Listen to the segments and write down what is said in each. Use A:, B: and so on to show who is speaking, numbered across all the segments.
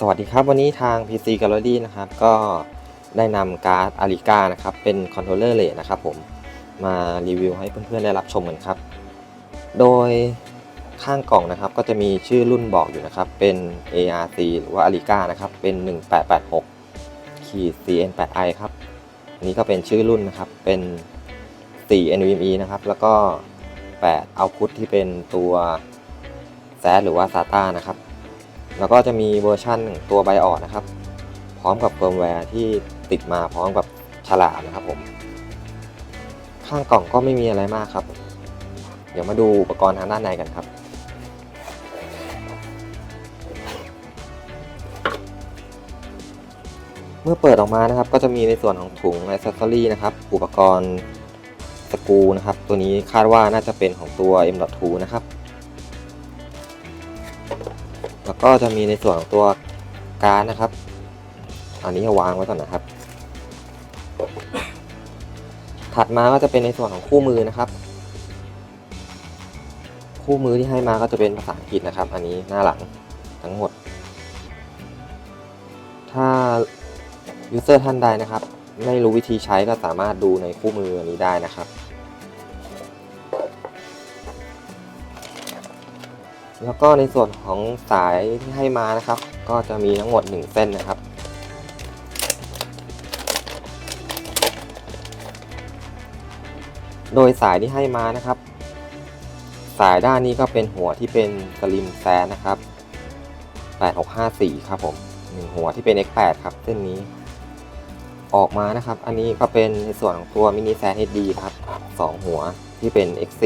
A: สวัสดีครับวันนี้ทาง PC Gallery นะครับก็ได้นำการ์ดอาริกานะครับเป็นคอนโทรลเลอร์เลทนะครับผมมารีวิวให้เพื่อนๆได้รับชมกันครับ โดยข้างกล่องนะครับก็จะมีชื่อรุ่นบอกอยู่นะครับ เป็น ARC หรือว่าอาริกานะครับเป็น 1886ขีด CN8i ครับอันนี้ก็เป็นชื่อรุ่นนะครับเป็น 4 NVMe นะครับแล้วก็ 8 Output ที่เป็นตัว z หรือว่า SATA นะครับ แล้วก็จะมีเวอร์ชั่นตัวไบออดนะครับ พร้อมกับเฟิร์มแวร์ที่ติดมาพร้อมกับฉลากนะครับผม ข้างกล่องก็ไม่มีอะไรมากครับ เดี๋ยวมาดูอุปกรณ์ทางด้านในกันครับ เมื่อเปิดออกมานะครับ ก็จะมีในส่วนของถุง a อ c e s s o r y นะครับ อุปกรณ์สกูนะครับ ตัวนี้คาดว่าน่าจะเป็นของตัว M.2 นะครับ ก็จะมีในส่วนของตัวการนะครับ อันนี้วางไว้ก่อนนะครับ ถัดมาก็จะเป็นในส่วนของคู่มือนะครับ คู่มือที่ให้มาก็จะเป็นภาษาอังกฤษนะครับ อันนี้หน้าหลังทั้งหมด ถ้ายูเซอร์ท่านใดนะครับ ไม่รู้วิธีใช้ก็สามารถดูในคู่มืออันนี้ได้นะครับ แล้วก็ในส่วนของสายที่ให้มานะครับ ก็จะมีทั้งหมด 1 เส้นนะครับ โดยสายที่ให้มานะครับ สายด้านนี้ก็เป็นหัวที่เป็นสลิมแซนนะครับ 8654 ครับผมหนึ่งหัวที่เป็น X8 ครับเส้นนี้ ออกมานะครับ อันนี้ก็เป็นในส่วนของตัวมินิแซน HD ครับ 2 หัวที่เป็น X4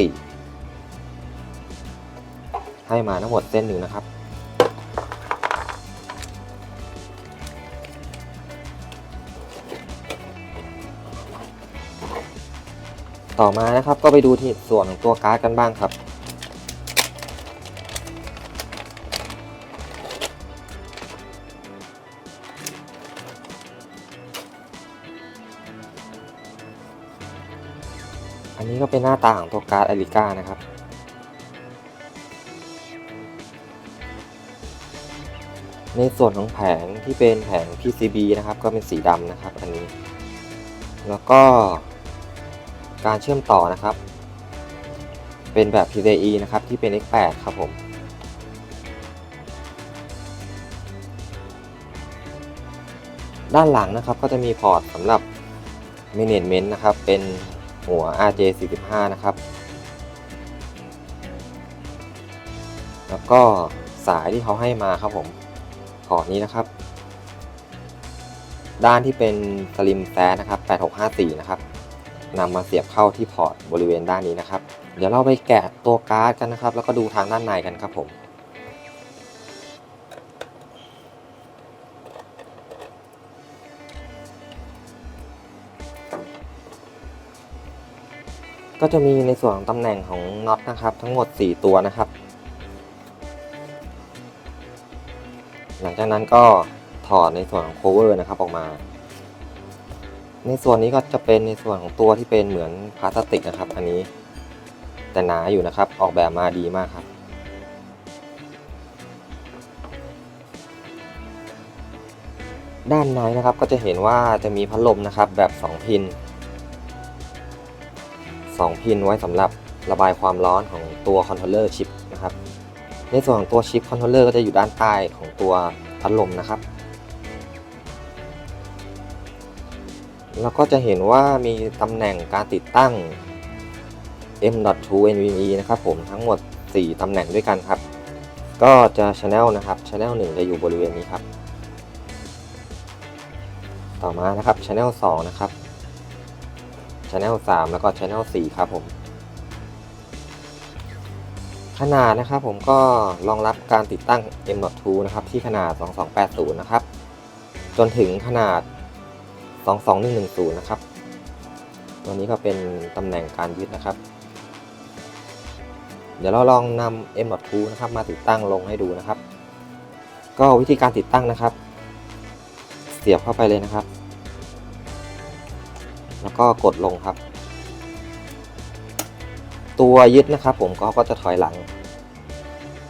A: ให้มาทั้งหมดเส้นหนึ่งนะครับ ต่อมานะครับก็ไปดูที่ส่วนของตัวการ์ดกันบ้างครับอันนี้ก็เป็นหน้าตาของตัวการ์ดอลิก้านะครับ ในส่วนของแผงที่เป็นแผง PCB นะครับ ก็เป็นสีดำนะครับอันนี้ แล้วก็การเชื่อมต่อนะครับ เป็นแบบ PCIe นะครับที่เป็น X8 ครับผมด้านหลังนะครับก็จะมีพอร์ตสำหรับ Management นะครับ เป็นหัว RJ45 นะครับ แล้วก็สายที่เขาให้มาครับผม พอร์ตนี้นะครับ ด้านที่เป็นสลิมแซนะครับ8654 นะครับนำมาเสียบเข้าที่พอร์ตบริเวณด้านนี้นะครับ เดี๋ยวเราไปแกะตัวการ์ดกันนะครับ แล้วก็ดูทางด้านในกันครับผมก็จะมีในส่วนของตำแหน่งของน็อตนะครับ ทั้งหมด 4 ตัวนะครับ หลังจากนั้นก็ถอดในส่วนของ cover นะครับออกมา ในส่วนนี้ก็จะเป็นในส่วนของตัวที่เป็นเหมือนพลาสติกนะครับ อันนี้ แต่หนาอยู่นะครับ ออกแบบมาดีมากครับด้านในนะครับก็จะเห็นว่าจะมีพัดลมนะครับแบบ 2 พิน 2 พินไว้สำหรับระบายความร้อนของตัวคอนโทรลเลอร์ชิป ในส่วนของตัวชิปคอนโทรลเลอร์ก็จะอยู่ด้านใต้ของตัวพัดลมนะครับแล้วก็จะเห็นว่ามีตำแหน่งการติดตั้ง M.2 NVMe นะครับผมทั้งหมด 4ตำแหน่งด้วยกันครับ ก็จะ Channel นะครับ Channel 1 จะอยู่บริเวณนี้ครับ ต่อมานะครับ Channel 2 นะครับ Channel 3 แล้วก็ Channel 4 ครับผม ขนาดนะครับผมก็รองรับการติดตั้ง M.2 นะครับที่ขนาด 2280 นะครับ จนถึงขนาด 22110 นะครับ ตัวนี้ก็เป็นตำแหน่งการยึดนะครับ เดี๋ยวเราลองนำ M.2 นะครับมาติดตั้งลงให้ดูนะครับ ก็วิธีการติดตั้งนะครับ เสียบเข้าไปเลยนะครับ แล้วก็กดลงครับ ตัวยึดนะครับ ผมก็ก็จะถอยหลัง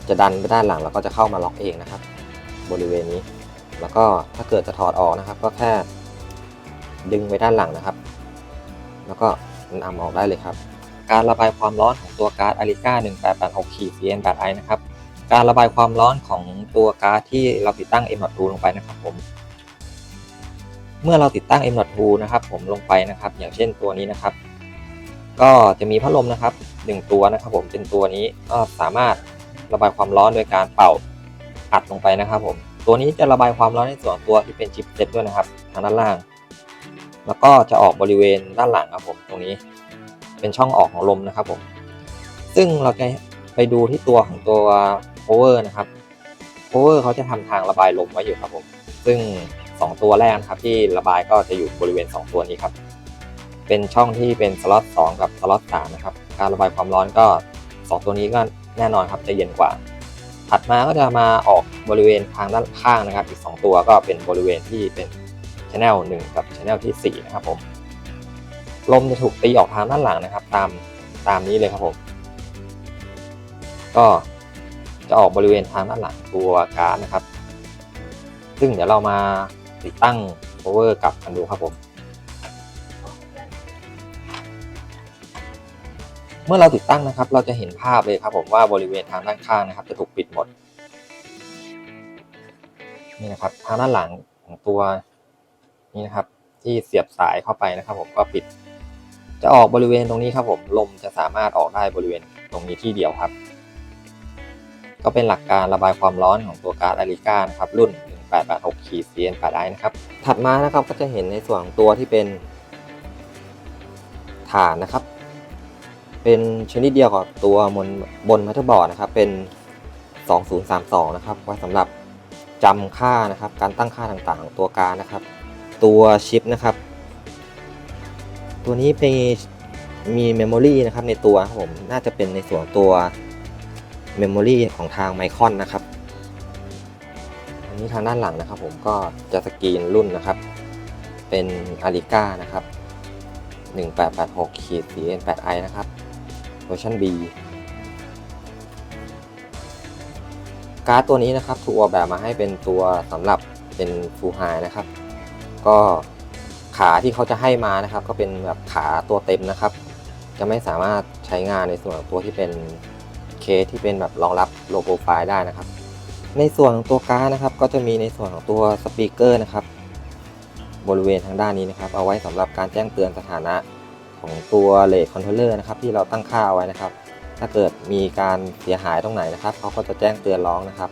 A: จะดันไปด้านหลังแล้วก็จะเข้ามาล็อกเองนะครับ บริเวณนี้ แล้วก็ถ้าเกิดจะถอดออกนะครับ ก็แค่ดึงไว้ด้านหลังนะครับ แล้วก็นำออกได้เลยครับ การระบายความร้อนของตัวการ์ด Arica 1886 CN 8 i นะครับการระบายความร้อนของตัวการ์ดที่เราติดตั้ง M.2 ลงไปนะครับผม เมื่อเราติดตั้ง M.2 นะครับ ผมลงไปนะครับ อย่างเช่นตัวนี้นะครับ ก็จะมีพัดลมนะครับหนึ่งตัวนะครับผมเป็นตัวนี้ก็สามารถระบายความร้อนโดยการเป่าอัดลงไปนะครับผมตัวนี้จะระบายความร้อนในส่วนตัวที่เป็นชิปเซ็ตด้วยนะครับทางด้านล่าง แล้วก็จะออกบริเวณด้านหลังครับผมตรงนี้ เป็นช่องออกของลมนะครับผมซึ่งเราจะไปดูที่ตัวของตัว power นะครับ power เขาจะทำทางระบายลมไว้อยู่ครับผมซึ่ง 2 ตัวแรกนะครับที่ระบายก็จะอยู่บริเวณ 2 ตัวนี้ครับ เป็นช่องที่เป็นสล็อต2กับสล็อต3นะครับ การระบายความร้อนก็ 2 ตัวนี้ก็แน่นอนครับจะเย็นกว่า ถัดมาก็จะมาออกบริเวณทางด้านข้างนะครับ อีก 2 ตัวก็เป็นบริเวณที่เป็น channel 1 กับ channel ที่ 4 นะครับผมลมจะถูกตีออกทางด้านหลังนะครับ ตามตามนี้เลยครับผม ก็จะออกบริเวณทางด้านหลังตัวการ์ดนะครับ ซึ่งเดี๋ยวเรามาติดตั้ง power กับกันดูครับผม เมื่อเราติดตั้งนะครับ เราจะเห็นภาพเลยครับผมว่าบริเวณทางด้านข้างนะครับ จะถูกปิดหมดนี่นะครับทางด้านหลังของตัวนี้นะครับ ที่เสียบสายเข้าไปนะครับ ผมก็ปิด จะออกบริเวณตรงนี้ครับ ผมลมจะสามารถออกได้บริเวณตรงนี้ที่เดียวครับ ก็เป็นหลักการระบายความร้อนของตัวการ์ดอาริก้านะครับรุ่น 1886ขีด CN 8 i นะครับ ถัดมานะครับก็จะเห็นในส่วนของตัวที่เป็นฐานนะครับ เป็นชนิดเดียวกับตัวบนบนมัตเตอร์บอร์ดนะครับ เป็น 2032 นะครับ ไว้สำหรับจำค่านะครับ การตั้งค่าต่างๆของตัวการนะครับ ตัวชิปนะครับ ตัวนี้เป็นมีเมมโมรีนะครับในตัวครับผมน่าจะเป็นในส่วนตัวเมมโมรีของทางไมคอนนะครับอันนี้ทางด้านหลังนะครับผมก็จะสกรีนรุ่นนะครับ เป็นอาริก้านะครับ 1886ขีด CN 8 i นะครับ เวอร์ชัน B การ์ดตัวนี้นะครับถูกออกแบบมาให้เป็นตัวสำหรับเป็นฟูลไฮนะครับ ก็ขาที่เขาจะให้มานะครับ ก็เป็นแบบขาตัวเต็มนะครับ จะไม่สามารถใช้งานในส่วนของตัวที่เป็นเคสที่เป็นแบบรองรับโลโปรไฟล์ได้นะครับ ในส่วนของตัวการ์ดนะครับ ก็จะมีในส่วนของตัวสปีกเกอร์นะครับ บริเวณทางด้านนี้นะครับ เอาไว้สำหรับการแจ้งเตือนสถานะ ของตัวเลทคอนโทรลเลอร์นะครับที่เราตั้งค่าเอาไว้นะครับ ถ้าเกิดมีการเสียหายตรงไหนนะครับเขาก็จะแจ้งเตือนร้องนะครับ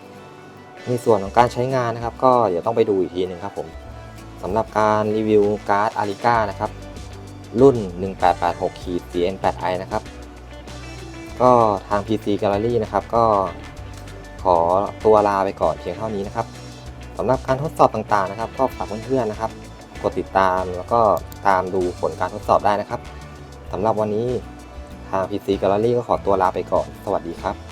A: ในส่วนของการใช้งานนะครับ ก็เดี๋ยวต้องไปดูอีกทีหนึ่งครับผมสำหรับการรีวิวการ์ดอาริก้านะครับ รุ่น 1886ขีด CN 8 i นะครับ ก็ทาง PC Gallery นะครับ ก็ขอตัวลาไปก่อนเพียงเท่านี้นะครับสำหรับการทดสอบต่างๆนะครับ ก็ฝากเพื่อนๆนะครับ กดติดตามแล้วก็ตามดูผลการทดสอบได้นะครับสำหรับวันนี้ทาง PC Gallery ก็ขอตัวลาไปก่อน สวัสดีครับ